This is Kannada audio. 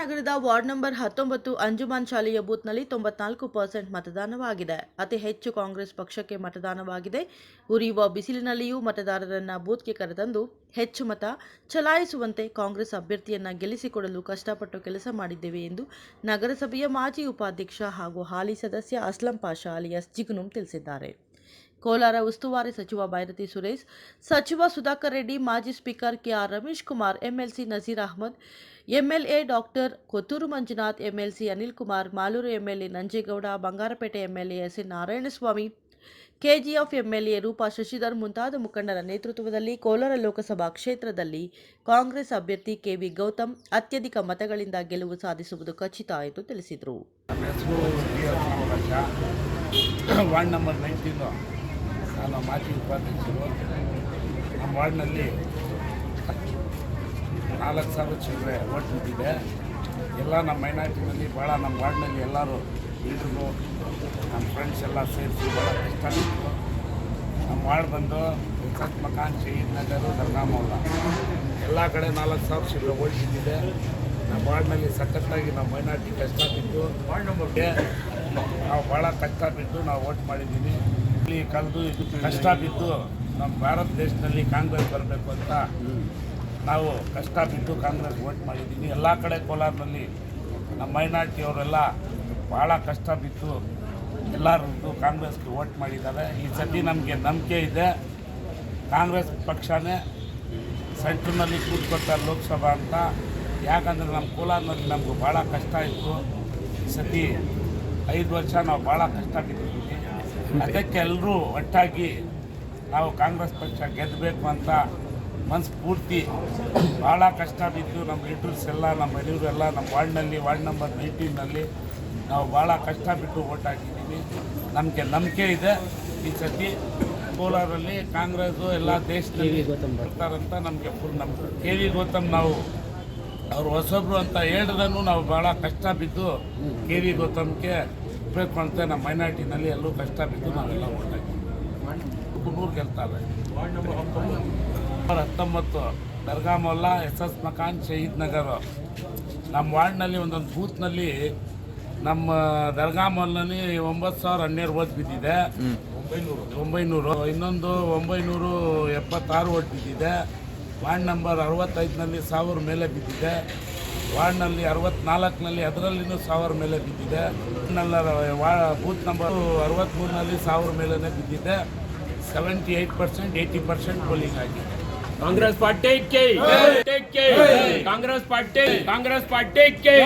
ವಾರ್ಡ್ ನಂಬರ್ ಹತ್ತೊಂಬತ್ತು ಅಂಜುಮಾನ್ ಶಾಲೆಯ ಬೂತ್ನಲ್ಲಿ ತೊಂಬತ್ನಾಲ್ಕು ಪರ್ಸೆಂಟ್ ಮತದಾನವಾಗಿದೆ. ಅತಿ ಹೆಚ್ಚು ಕಾಂಗ್ರೆಸ್ ಪಕ್ಷಕ್ಕೆ ಮತದಾನವಾಗಿದೆ. ಉರಿಯುವ ಬಿಸಿಲಿನಲ್ಲಿಯೂ ಮತದಾರರನ್ನ ಬೂತ್ಗೆ ಕರೆತಂದು ಹೆಚ್ಚು ಮತ ಚಲಾಯಿಸುವಂತೆ ಕಾಂಗ್ರೆಸ್ ಅಭ್ಯರ್ಥಿಯನ್ನ ಗೆಲ್ಲಿಸಿಕೊಡಲು ಕಷ್ಟಪಟ್ಟು ಕೆಲಸ ಮಾಡಿದ್ದೇವೆ ಎಂದು ನಗರಸಭೆಯ ಮಾಜಿ ಉಪಾಧ್ಯಕ್ಷ ಹಾಗೂ ಹಾಲಿ ಸದಸ್ಯ ಅಸ್ಲಂ ಪಾಷಾ ಅಲಿಯಾಸ್ ಜಿಗ್ನುಂ ತಿಳಿಸಿದ್ದಾರೆ. ಕೋಲಾರ ಉಸ್ತುವಾರಿ ಸಚಿವ ಭೈರತಿ ಸುರೇಶ್, ಸಚಿವ ಸುಧಾಕರ್ ರೆಡ್ಡಿ, ಮಾಜಿ speaker KR Ramesh Kumar, MLC Nazeer Ahmed, MLA doctor Kothur Manjunath, MLC Anil Kumar, Malur MLA Nanjegowda, Bangarapet MLA S N Narayanaswamy, KGF MLA Roopa Shashidhar ಮುಂತಾದ ಮುಖಂಡರ ನೇತೃತ್ವದಲ್ಲಿ ಕೋಲಾರ ಲೋಕಸಭಾ ಕ್ಷೇತ್ರದಲ್ಲಿ ಕಾಂಗ್ರೆಸ್ ಅಭ್ಯರ್ಥಿ ಕೆವಿ ಗೌತಮ್ ಅತ್ಯಧಿಕ ಮತಗಳಿಂದ ಗೆಲುವು ಸಾಧಿಸುವುದು ಖಚಿತ ಎಂದು ತಿಳಿಸಿದರು. ನಾನು ಮಾಜಿ ಉಪಾಧ್ಯಕ್ಷರು ನಮ್ಮ ವಾರ್ಡ್ನಲ್ಲಿ ನಾಲ್ಕು ಸಾವಿರ ಚಿಲ್ಲರೆ ಓಟ್ ಬಿದ್ದಿದೆ ಎಲ್ಲ ನಮ್ಮ ಮೈನಾರಿಟಿನಲ್ಲಿ ಭಾಳ ನಮ್ಮ ವಾರ್ಡ್ನಲ್ಲಿ ಎಲ್ಲರೂ ಲೀಡ್ರು ನಮ್ಮ ಫ್ರೆಂಡ್ಸ್ ಎಲ್ಲ ಸೇರಿಸಿ ಭಾಳ ಕಷ್ಟ. ನಮ್ಮ ವಾರ್ಡ್ ಬಂದು ವಿಕತ್ ಮಕಾನ್ ಶಹೀದ್ ನಗರ ದರ್ಗಾಮೌಲ ಎಲ್ಲ ಕಡೆ ನಾಲ್ಕು ಸಾವಿರ ಚಿಲ್ಲರೆ ಓಟ್ ಬಿದ್ದಿದೆ ನಮ್ಮ ವಾರ್ಡ್ನಲ್ಲಿ ಸಖತ್ತಾಗಿ ನಮ್ಮ ಮೈನಾರಿಟಿ ಕಷ್ಟ ಬಿದ್ದು ವಾರ್ಡ್ ನಂಬರ್ಗೆ ನಾವು ಭಾಳ ಕಷ್ಟ ಬಿದ್ದು ನಾವು ಓಟ್ ಮಾಡಿದ್ದೀವಿ. ಕಳೆದು ಕಷ್ಟ ಬಿದ್ದು ನಮ್ಮ ಭಾರತ ದೇಶದಲ್ಲಿ ಕಾಂಗ್ರೆಸ್ ಬರಬೇಕು ಅಂತ ನಾವು ಕಷ್ಟ ಬಿದ್ದು ಕಾಂಗ್ರೆಸ್ ವೋಟ್ ಮಾಡಿದ್ದೀನಿ. ಎಲ್ಲ ಕಡೆ ಕೋಲಾರದಲ್ಲಿ ನಮ್ಮ ಮೈನಾರಿಟಿಯವರೆಲ್ಲ ಭಾಳ ಕಷ್ಟ ಬಿದ್ದು ಎಲ್ಲರೂ ಕಾಂಗ್ರೆಸ್ಗೆ ವೋಟ್ ಮಾಡಿದ್ದಾರೆ. ಈ ಸತಿ ನಮಗೆ ನಂಬಿಕೆ ಇದೆ. ಕಾಂಗ್ರೆಸ್ ಪಕ್ಷನೇ ಸೆಂಟ್ರಲ್ನಲ್ಲಿ ಕೂತ್ಕೊಳ್ತಾರೆ ಲೋಕಸಭಾ ಅಂತ. ಯಾಕಂದರೆ ನಮ್ಮ ಕೋಲಾರನಲ್ಲಿ ನಮಗೂ ಭಾಳ ಕಷ್ಟ ಇತ್ತು. ಈ ಸತಿ ಐದು ವರ್ಷ ನಾವು ಭಾಳ ಕಷ್ಟ ಬಿಟ್ಟಿದ್ದೀವಿ. ಅದಕ್ಕೆ ಎಲ್ಲರೂ ಒಟ್ಟಾಗಿ ನಾವು ಕಾಂಗ್ರೆಸ್ ಪಕ್ಷ ಗೆದ್ದಬೇಕು ಅಂತ ಮನಸ್ಸು ಪೂರ್ತಿ ಭಾಳ ಕಷ್ಟ ಬಿದ್ದು ನಮ್ಮ ಲೀಡರ್ಸ್ ಎಲ್ಲ ನಮ್ಮ ಮನೆಯವರೆಲ್ಲ ನಮ್ಮ ವಾರ್ಡ್ನಲ್ಲಿ ವಾರ್ಡ್ ನಂಬರ್ ನೈನ್ಟೀನಲ್ಲಿ ನಾವು ಭಾಳ ಕಷ್ಟ ಬಿಟ್ಟು ಓಟ್ ಹಾಕಿದ್ದೀವಿ. ನಮಗೆ ನಂಬಿಕೆ ಇದೆ. ಈ ಸತಿ ಕೋಲಾರಲ್ಲಿ ಕಾಂಗ್ರೆಸ್ಸು ಎಲ್ಲ ದೇಶದಲ್ಲಿ ಬರ್ತಾರಂತ ನಮಗೆ ಫುಲ್ ನಂಬಿಕೆ. ಕೆ ವಿ ಗೌತಮ್ ನಾವು ಅವರು ಹೊಸೊಬ್ರು ಅಂತ ಹೇಳಿದ್ರೂ ನಾವು ಭಾಳ ಕಷ್ಟ ಬಿದ್ದು ಕೆ ವಿ ಗೌತಮ್ಗೆ ಬೇಕು ಕಾಣ್ತಾ ನಮ್ಮ ಮೈನಾರಿಟಿನಲ್ಲಿ ಎಲ್ಲೂ ಕಷ್ಟ, ಬಿದ್ದು ನಾವೆಲ್ಲ ನೂರು ಕುನ್ನೂರು ಗೆಲ್ತಾರೆ ಹತ್ತೊಂಬತ್ತು ದರ್ಗಾ ಮೊಲ್ಲಾ ಎಸ್ ಎಸ್ ಮಕಾನ್, ಶಹೀದ್ ನಗರ. ನಮ್ಮ ವಾರ್ಡ್ನಲ್ಲಿ ಒಂದೊಂದು ಬೂತ್ನಲ್ಲಿ ನಮ್ಮ ದರ್ಗಾ ಮೊಲ್ನಲ್ಲಿ ಒಂಬತ್ತು ಸಾವಿರ ಹನ್ನೆರಡು ಓಟ್ ಬಿದ್ದಿದೆ. ಒಂಬೈನೂರು. ಇನ್ನೊಂದು ಒಂಬೈನೂರು ಎಪ್ಪತ್ತಾರು ಓಟ್ ಬಿದ್ದಿದೆ. ವಾರ್ಡ್ ನಂಬರ್ ಅರವತ್ತೈದನಲ್ಲಿ ಸಾವಿರ ಮೇಲೆ ಬಿದ್ದಿದೆ. ವಾರ್ಡ್ನಲ್ಲಿ ಅರವತ್ನಾಲ್ಕನಲ್ಲಿ ಅದರಲ್ಲಿನೂ ಸಾವಿರ ಮೇಲೆ ಬಿದ್ದಿದೆ. ವಾರ್ಡ್ ವಾ ಬೂತ್ ನಂಬರ್ ಅರವತ್ತ್ಮೂರಿನಲ್ಲಿ ಸಾವಿರ ಮೇಲೇ ಬಿದ್ದಿದೆ. Seventy eight percent eighty percent polling ಆಗಿದೆ. Congress party Congress party Congress party ಕೈ